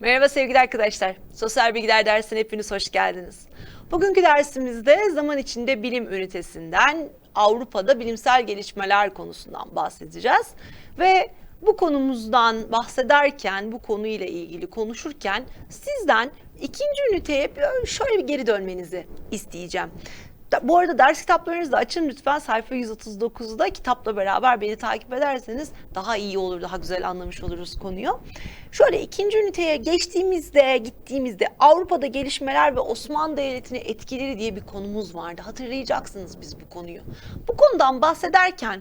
Merhaba sevgili arkadaşlar. Sosyal bilgiler dersine hepiniz hoş geldiniz. Bugünkü dersimizde zaman içinde bilim ünitesinden Avrupa'da bilimsel gelişmeler konusundan bahsedeceğiz. Ve bu konumuzdan bahsederken, bu konuyla ilgili konuşurken sizden ikinci üniteye şöyle bir geri dönmenizi isteyeceğim. Da- Bu arada ders kitaplarınızı da açın lütfen sayfa 139'da kitapla beraber beni takip ederseniz daha iyi olur, daha güzel anlamış oluruz konuyu. Şöyle ikinci üniteye geçtiğimizde, gittiğimizde Avrupa'da gelişmeler ve Osmanlı Devleti'nin etkileri diye bir konumuz vardı. Hatırlayacaksınız biz bu konuyu. Bu konudan bahsederken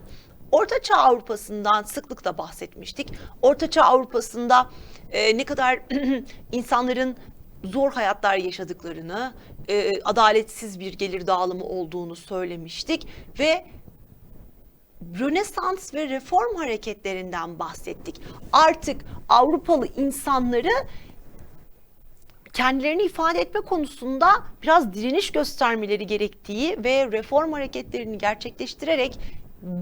Ortaçağ Avrupa'sından sıklıkla bahsetmiştik. Ortaçağ Avrupa'sında e, ne kadar insanların zor hayatlar yaşadıklarını, e, adaletsiz bir gelir dağılımı olduğunu söylemiştik ve Rönesans ve reform hareketlerinden bahsettik. Artık Avrupalı insanları kendilerini ifade etme konusunda biraz direniş göstermeleri gerektiği ve reform hareketlerini gerçekleştirerek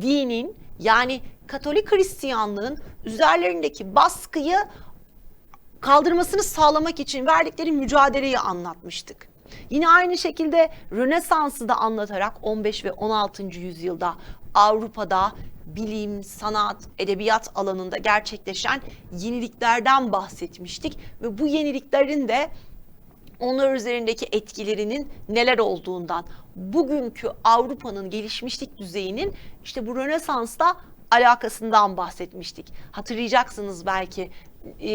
dinin yani Katolik Hristiyanlığın üzerlerindeki baskıyı kaldırmasını sağlamak için verdikleri mücadeleyi anlatmıştık. Yine aynı şekilde Rönesans'ı da anlatarak 15 ve 16. yüzyılda Avrupa'da bilim, sanat, edebiyat alanında gerçekleşen yeniliklerden bahsetmiştik ve bu yeniliklerin de onlar üzerindeki etkilerinin neler olduğundan, bugünkü Avrupa'nın gelişmişlik düzeyinin işte bu Rönesans'ta alakasından bahsetmiştik. Hatırlayacaksınız belki e,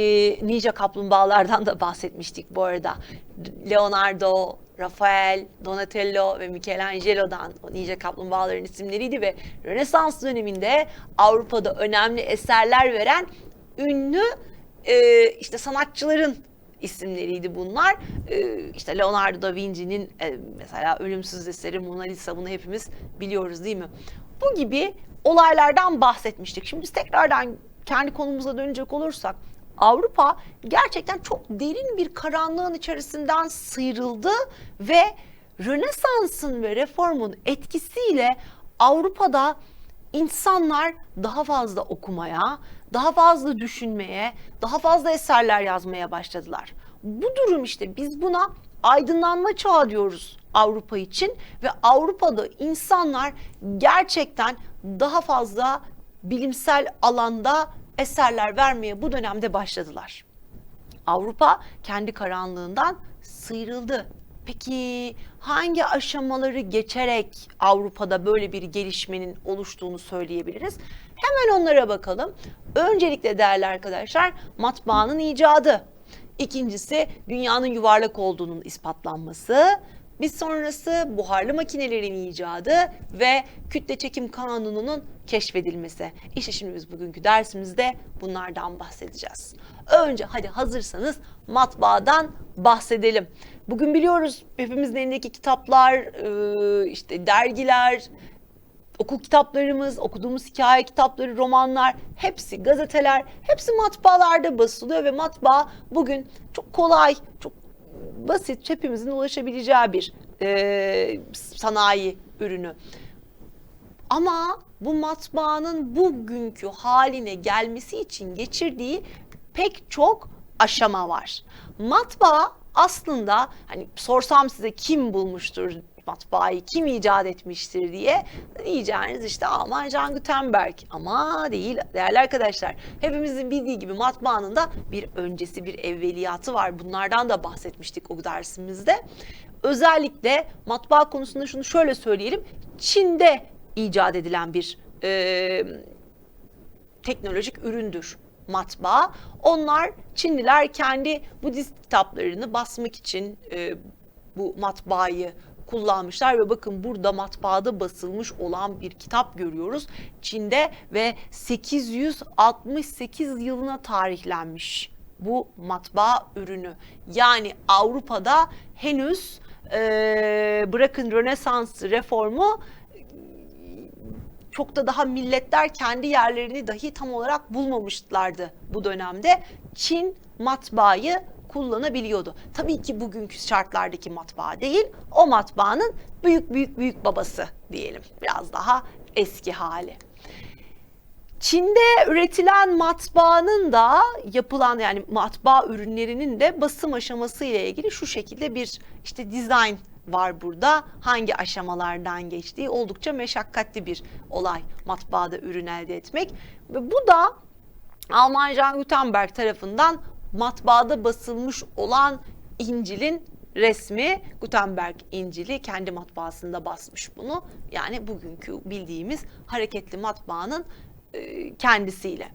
Ninja kaplumbağalardan da bahsetmiştik bu arada. Leonardo, Rafael, Donatello ve Michelangelo'dan o Ninja kaplumbağaların isimleriydi ve Rönesans döneminde Avrupa'da önemli eserler veren ünlü e, işte sanatçıların isimleriydi bunlar. Ee, işte Leonardo da Vinci'nin e, mesela ölümsüz eseri Mona Lisa bunu hepimiz biliyoruz değil mi? Bu gibi olaylardan bahsetmiştik. Şimdi biz tekrardan kendi konumuza dönecek olursak Avrupa gerçekten çok derin bir karanlığın içerisinden sıyrıldı ve Rönesans'ın ve reformun etkisiyle Avrupa'da insanlar daha fazla okumaya, daha fazla düşünmeye, daha fazla eserler yazmaya başladılar. Bu durum işte biz buna aydınlanma çağı diyoruz Avrupa için ve Avrupa'da insanlar gerçekten daha fazla bilimsel alanda eserler vermeye bu dönemde başladılar. Avrupa kendi karanlığından sıyrıldı. Peki hangi aşamaları geçerek Avrupa'da böyle bir gelişmenin oluştuğunu söyleyebiliriz? Hemen onlara bakalım. Öncelikle değerli arkadaşlar matbaanın icadı. İkincisi dünyanın yuvarlak olduğunun ispatlanması. Bir sonrası buharlı makinelerin icadı ve kütle çekim kanununun keşfedilmesi. İşte şimdi biz bugünkü dersimizde bunlardan bahsedeceğiz. Önce hadi hazırsanız matbaadan bahsedelim. Bugün biliyoruz hepimizin elindeki kitaplar, işte dergiler, okul kitaplarımız, okuduğumuz hikaye kitapları, romanlar, hepsi gazeteler, hepsi matbaalarda basılıyor ve matbaa bugün çok kolay, çok basit, hepimizin ulaşabileceği bir e, sanayi ürünü. Ama bu matbaanın bugünkü haline gelmesi için geçirdiği pek çok aşama var. Matbaa aslında hani sorsam size kim bulmuştur matbaayı, kim icat etmiştir diye diyeceğiniz işte Alman Jean Gutenberg. Ama değil değerli arkadaşlar. Hepimizin bildiği gibi matbaanın da bir öncesi, bir evveliyatı var. Bunlardan da bahsetmiştik o dersimizde. Özellikle matbaa konusunda şunu şöyle söyleyelim. Çin'de icat edilen bir e, teknolojik üründür matbaa. Onlar Çinliler kendi Budist kitaplarını basmak için e, bu matbaayı kullanmışlar ve bakın burada matbaada basılmış olan bir kitap görüyoruz. Çin'de ve 868 yılına tarihlenmiş bu matbaa ürünü. Yani Avrupa'da henüz e, bırakın Rönesans reformu çok da daha milletler kendi yerlerini dahi tam olarak bulmamışlardı bu dönemde. Çin matbaayı kullanabiliyordu. Tabii ki bugünkü şartlardaki matbaa değil, o matbaanın büyük büyük büyük babası diyelim. Biraz daha eski hali. Çin'de üretilen matbaanın da yapılan yani matbaa ürünlerinin de basım aşaması ile ilgili şu şekilde bir işte dizayn var burada. Hangi aşamalardan geçtiği oldukça meşakkatli bir olay matbaada ürün elde etmek. Ve bu da Alman Jean Gutenberg tarafından matbaada basılmış olan İncil'in resmi Gutenberg İncil'i kendi matbaasında basmış bunu. Yani bugünkü bildiğimiz hareketli matbaanın e, kendisiyle.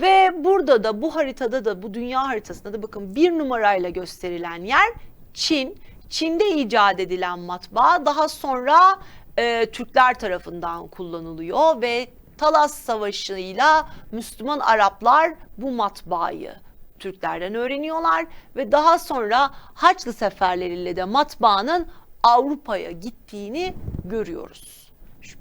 Ve burada da bu haritada da bu dünya haritasında da bakın bir numarayla gösterilen yer Çin. Çin'de icat edilen matbaa daha sonra e, Türkler tarafından kullanılıyor ve Talas Savaşı'yla Müslüman Araplar bu matbaayı Türklerden öğreniyorlar ve daha sonra Haçlı seferleriyle de matbaanın Avrupa'ya gittiğini görüyoruz.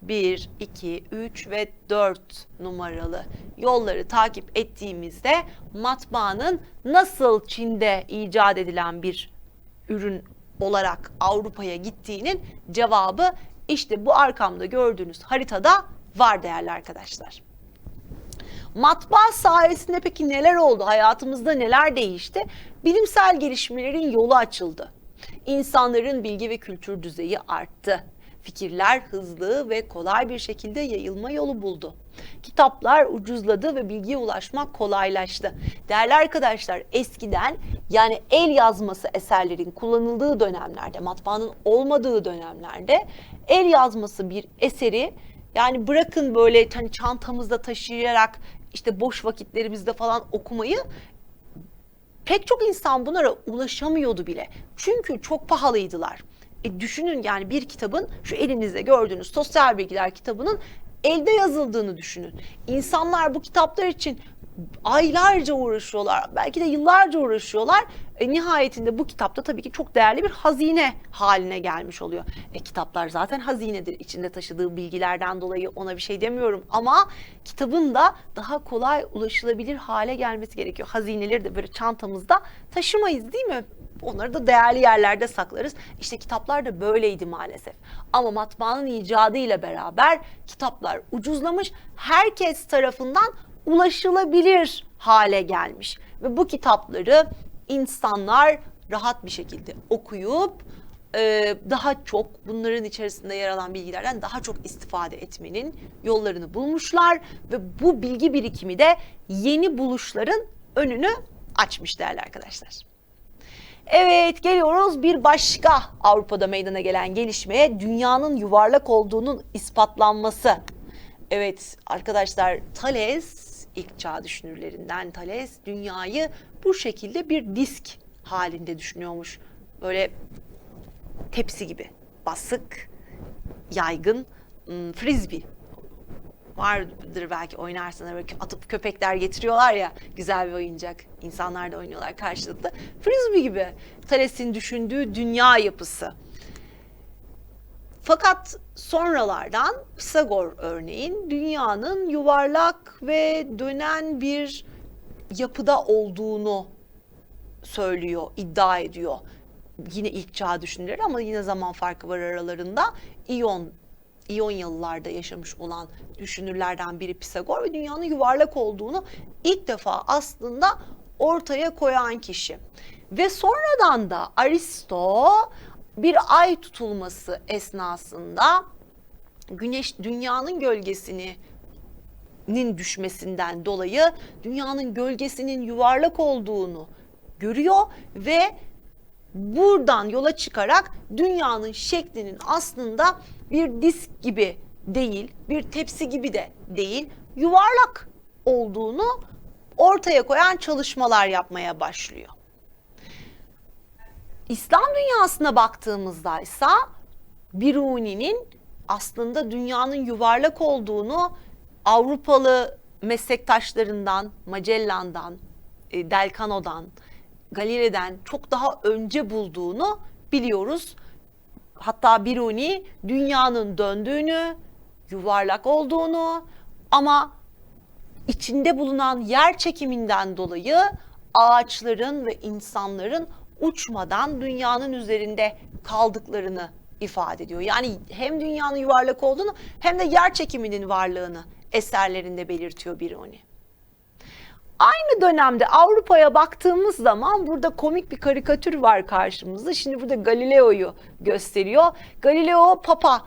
1, 2, 3 ve 4 numaralı yolları takip ettiğimizde matbaanın nasıl Çin'de icat edilen bir ürün olarak Avrupa'ya gittiğinin cevabı işte bu arkamda gördüğünüz haritada var değerli arkadaşlar. Matbaa sayesinde peki neler oldu? Hayatımızda neler değişti? Bilimsel gelişmelerin yolu açıldı. İnsanların bilgi ve kültür düzeyi arttı. Fikirler hızlı ve kolay bir şekilde yayılma yolu buldu. Kitaplar ucuzladı ve bilgiye ulaşmak kolaylaştı. Değerli arkadaşlar eskiden yani el yazması eserlerin kullanıldığı dönemlerde, matbaanın olmadığı dönemlerde el yazması bir eseri yani bırakın böyle hani çantamızda taşıyarak işte boş vakitlerimizde falan okumayı pek çok insan bunlara ulaşamıyordu bile. Çünkü çok pahalıydılar. E düşünün yani bir kitabın şu elinizde gördüğünüz sosyal bilgiler kitabının elde yazıldığını düşünün. İnsanlar bu kitaplar için aylarca uğraşıyorlar. Belki de yıllarca uğraşıyorlar. E, nihayetinde bu kitapta tabii ki çok değerli bir hazine haline gelmiş oluyor. E, kitaplar zaten hazinedir. İçinde taşıdığı bilgilerden dolayı ona bir şey demiyorum. Ama kitabın da daha kolay ulaşılabilir hale gelmesi gerekiyor. Hazineleri de böyle çantamızda taşımayız değil mi? Onları da değerli yerlerde saklarız. İşte kitaplar da böyleydi maalesef. Ama matbaanın icadı ile beraber kitaplar ucuzlamış. Herkes tarafından ulaşılabilir hale gelmiş. Ve bu kitapları insanlar rahat bir şekilde okuyup e, daha çok bunların içerisinde yer alan bilgilerden daha çok istifade etmenin yollarını bulmuşlar ve bu bilgi birikimi de yeni buluşların önünü açmış değerli arkadaşlar. Evet geliyoruz bir başka Avrupa'da meydana gelen gelişmeye dünyanın yuvarlak olduğunun ispatlanması. Evet arkadaşlar Thales ilk çağ düşünürlerinden Thales dünyayı bu şekilde bir disk halinde düşünüyormuş. Böyle tepsi gibi basık, yaygın, ım, frisbee vardır belki oynarsınız böyle atıp köpekler getiriyorlar ya güzel bir oyuncak. İnsanlar da oynuyorlar karşılıklı. Frisbee gibi Thales'in düşündüğü dünya yapısı. Fakat sonralardan Pisagor örneğin dünyanın yuvarlak ve dönen bir yapıda olduğunu söylüyor, iddia ediyor. Yine ilk çağ düşünürleri ama yine zaman farkı var aralarında. İyon İyonyalılarda yaşamış olan düşünürlerden biri Pisagor ve dünyanın yuvarlak olduğunu ilk defa aslında ortaya koyan kişi. Ve sonradan da Aristo bir ay tutulması esnasında güneş dünyanın gölgesini nin düşmesinden dolayı dünyanın gölgesinin yuvarlak olduğunu görüyor ve buradan yola çıkarak dünyanın şeklinin aslında bir disk gibi değil, bir tepsi gibi de değil, yuvarlak olduğunu ortaya koyan çalışmalar yapmaya başlıyor. İslam dünyasına baktığımızda ise Biruni'nin aslında dünyanın yuvarlak olduğunu Avrupalı meslektaşlarından, Magellan'dan, e, Delcano'dan, Galile'den çok daha önce bulduğunu biliyoruz. Hatta Biruni dünyanın döndüğünü, yuvarlak olduğunu ama içinde bulunan yer çekiminden dolayı ağaçların ve insanların uçmadan dünyanın üzerinde kaldıklarını ifade ediyor. Yani hem dünyanın yuvarlak olduğunu hem de yer çekiminin varlığını eserlerinde belirtiyor Biruni. Aynı dönemde Avrupa'ya baktığımız zaman burada komik bir karikatür var karşımızda. Şimdi burada Galileo'yu gösteriyor. Galileo Papa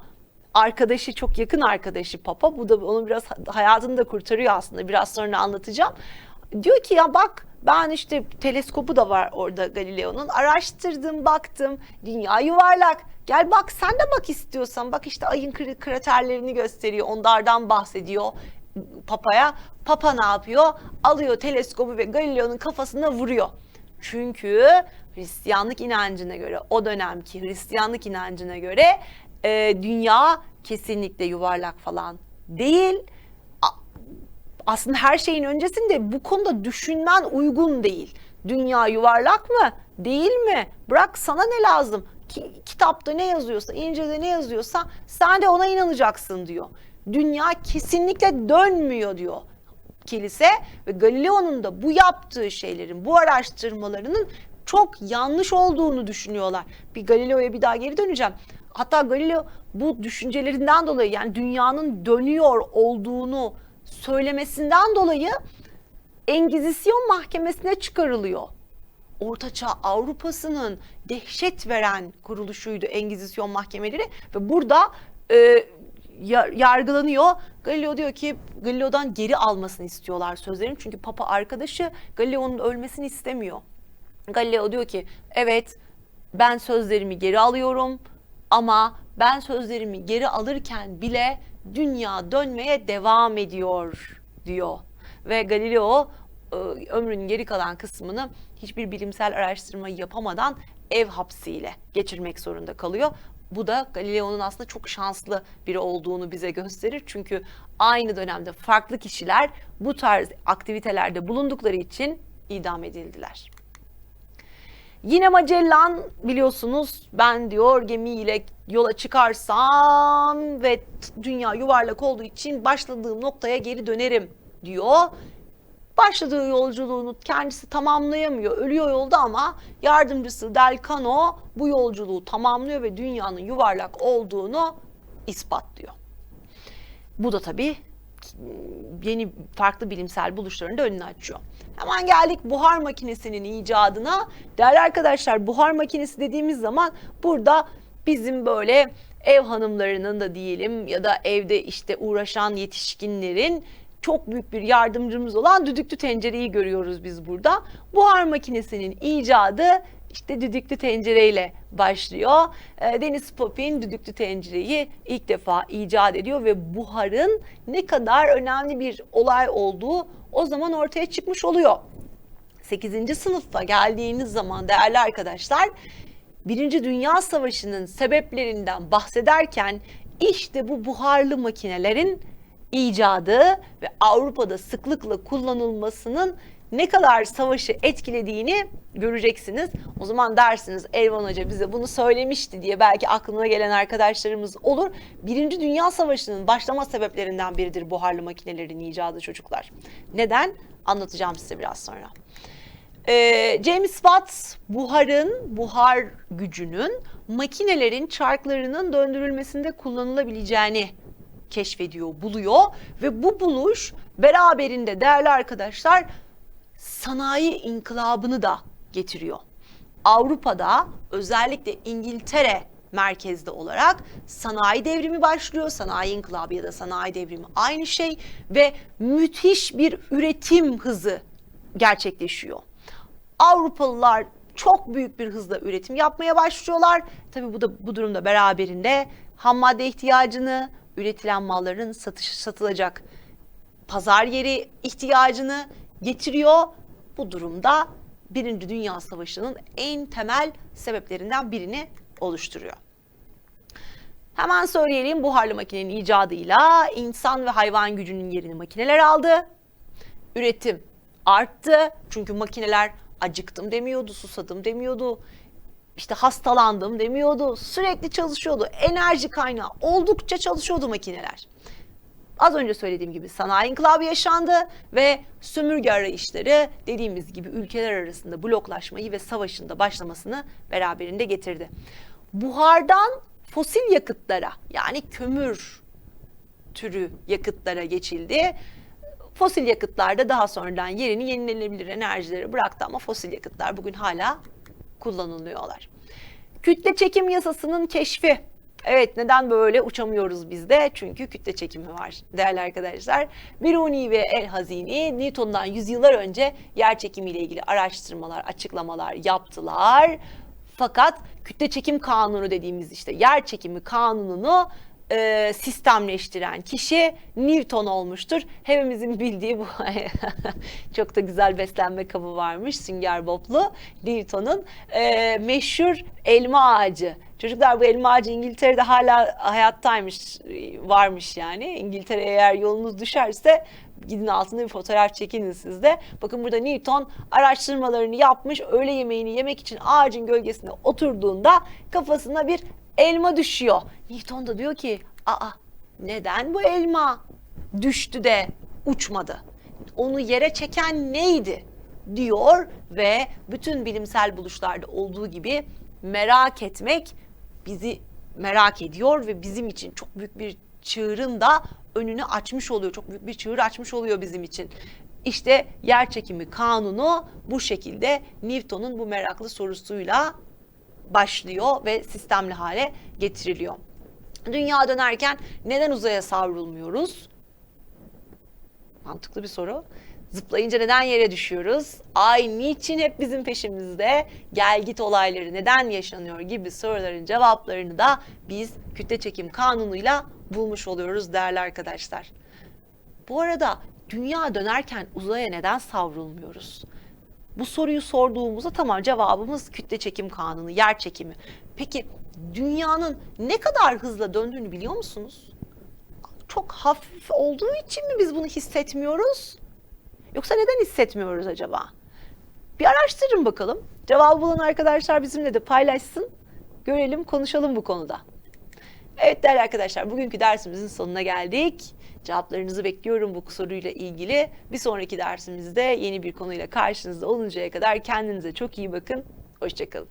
arkadaşı çok yakın arkadaşı Papa. Bu da onu biraz hayatını da kurtarıyor aslında. Biraz sonra anlatacağım. Diyor ki ya bak ben işte teleskopu da var orada Galileo'nun. Araştırdım, baktım. Dünya yuvarlak. Gel bak sen de bak istiyorsan. Bak işte ayın kr- kraterlerini gösteriyor. Onlardan bahsediyor Papa'ya. Papa ne yapıyor? Alıyor teleskobu ve Galileo'nun kafasına vuruyor. Çünkü Hristiyanlık inancına göre, o dönemki Hristiyanlık inancına göre e, dünya kesinlikle yuvarlak falan değil. Aslında her şeyin öncesinde bu konuda düşünmen uygun değil. Dünya yuvarlak mı? Değil mi? Bırak sana ne lazım? Ki, kitapta ne yazıyorsa, İncil'de ne yazıyorsa sen de ona inanacaksın diyor. Dünya kesinlikle dönmüyor diyor kilise ve Galileo'nun da bu yaptığı şeylerin, bu araştırmalarının çok yanlış olduğunu düşünüyorlar. Bir Galileo'ya bir daha geri döneceğim. Hatta Galileo bu düşüncelerinden dolayı yani dünyanın dönüyor olduğunu söylemesinden dolayı Engizisyon mahkemesine çıkarılıyor. Ortaçağ Avrupa'sının dehşet veren kuruluşuydu Engizisyon mahkemeleri ve burada e, yargılanıyor. Galileo diyor ki Galileo'dan geri almasını istiyorlar sözlerini çünkü Papa arkadaşı Galileo'nun ölmesini istemiyor. Galileo diyor ki evet ben sözlerimi geri alıyorum ama ben sözlerimi geri alırken bile dünya dönmeye devam ediyor diyor. Ve Galileo e, ömrünün geri kalan kısmını hiçbir bilimsel araştırma yapamadan ev hapsiyle geçirmek zorunda kalıyor. Bu da Galileo'nun aslında çok şanslı biri olduğunu bize gösterir. Çünkü aynı dönemde farklı kişiler bu tarz aktivitelerde bulundukları için idam edildiler. Yine Magellan biliyorsunuz ben diyor gemiyle yola çıkarsam ve dünya yuvarlak olduğu için başladığım noktaya geri dönerim diyor. Başladığı yolculuğunu kendisi tamamlayamıyor. Ölüyor yolda ama yardımcısı Del Cano bu yolculuğu tamamlıyor ve dünyanın yuvarlak olduğunu ispatlıyor. Bu da tabii yeni farklı bilimsel buluşların da önünü açıyor. Hemen geldik buhar makinesinin icadına. Değerli arkadaşlar buhar makinesi dediğimiz zaman burada bizim böyle ev hanımlarının da diyelim ya da evde işte uğraşan yetişkinlerin çok büyük bir yardımcımız olan düdüklü tencereyi görüyoruz biz burada. Buhar makinesinin icadı işte düdüklü tencereyle başlıyor. E, Deniz Popin düdüklü tencereyi ilk defa icat ediyor ve buharın ne kadar önemli bir olay olduğu o zaman ortaya çıkmış oluyor. 8. sınıfa geldiğiniz zaman değerli arkadaşlar Birinci Dünya Savaşı'nın sebeplerinden bahsederken işte bu buharlı makinelerin icadı ve Avrupa'da sıklıkla kullanılmasının ne kadar savaşı etkilediğini göreceksiniz. O zaman dersiniz Elvan Hoca bize bunu söylemişti diye belki aklına gelen arkadaşlarımız olur. Birinci Dünya Savaşı'nın başlama sebeplerinden biridir buharlı makinelerin icadı çocuklar. Neden? Anlatacağım size biraz sonra. Ee, James Watt buharın, buhar gücünün makinelerin çarklarının döndürülmesinde kullanılabileceğini keşfediyor, buluyor ve bu buluş beraberinde değerli arkadaşlar sanayi inkılabını da getiriyor. Avrupa'da özellikle İngiltere merkezde olarak sanayi devrimi başlıyor. Sanayi inkılabı ya da sanayi devrimi aynı şey ve müthiş bir üretim hızı gerçekleşiyor. Avrupalılar çok büyük bir hızla üretim yapmaya başlıyorlar. Tabii bu da bu durumda beraberinde ham madde ihtiyacını, üretilen malların satışı satılacak pazar yeri ihtiyacını getiriyor. Bu durumda Birinci Dünya Savaşı'nın en temel sebeplerinden birini oluşturuyor. Hemen söyleyelim buharlı makinenin icadıyla insan ve hayvan gücünün yerini makineler aldı. Üretim arttı çünkü makineler acıktım demiyordu, susadım demiyordu, işte hastalandım demiyordu. Sürekli çalışıyordu. Enerji kaynağı oldukça çalışıyordu makineler. Az önce söylediğim gibi sanayi inkılabı yaşandı ve sömürge arayışları dediğimiz gibi ülkeler arasında bloklaşmayı ve savaşın da başlamasını beraberinde getirdi. Buhardan fosil yakıtlara yani kömür türü yakıtlara geçildi. Fosil yakıtlar da daha sonradan yerini yenilenebilir enerjilere bıraktı ama fosil yakıtlar bugün hala kullanılıyorlar. Kütle çekim yasasının keşfi. Evet neden böyle uçamıyoruz biz de? Çünkü kütle çekimi var değerli arkadaşlar. Biruni ve El Hazini Newton'dan yüzyıllar önce yer çekimiyle ilgili araştırmalar, açıklamalar yaptılar. Fakat kütle çekim kanunu dediğimiz işte yer çekimi kanununu e, sistemleştiren kişi Newton olmuştur. Hepimizin bildiği bu çok da güzel beslenme kabı varmış Sünger Bob'lu Newton'un e, meşhur elma ağacı. Çocuklar bu elma ağacı İngiltere'de hala hayattaymış, varmış yani. İngiltere eğer yolunuz düşerse gidin altında bir fotoğraf çekiniz siz de. Bakın burada Newton araştırmalarını yapmış. Öğle yemeğini yemek için ağacın gölgesinde oturduğunda kafasına bir elma düşüyor. Newton da diyor ki aa neden bu elma düştü de uçmadı? Onu yere çeken neydi? diyor ve bütün bilimsel buluşlarda olduğu gibi merak etmek bizi merak ediyor ve bizim için çok büyük bir çığırın da önünü açmış oluyor. Çok büyük bir çığır açmış oluyor bizim için. İşte yer çekimi kanunu bu şekilde Newton'un bu meraklı sorusuyla başlıyor ve sistemli hale getiriliyor. Dünya dönerken neden uzaya savrulmuyoruz? Mantıklı bir soru. Zıplayınca neden yere düşüyoruz? Ay niçin hep bizim peşimizde? Gel git olayları neden yaşanıyor gibi soruların cevaplarını da biz kütle çekim kanunuyla bulmuş oluyoruz değerli arkadaşlar. Bu arada dünya dönerken uzaya neden savrulmuyoruz? Bu soruyu sorduğumuzda tamam cevabımız kütle çekim kanunu, yer çekimi. Peki dünyanın ne kadar hızla döndüğünü biliyor musunuz? Çok hafif olduğu için mi biz bunu hissetmiyoruz? Yoksa neden hissetmiyoruz acaba? Bir araştırın bakalım. Cevabı bulan arkadaşlar bizimle de paylaşsın. Görelim, konuşalım bu konuda. Evet değerli arkadaşlar bugünkü dersimizin sonuna geldik. Cevaplarınızı bekliyorum bu soruyla ilgili. Bir sonraki dersimizde yeni bir konuyla karşınızda oluncaya kadar kendinize çok iyi bakın. Hoşçakalın.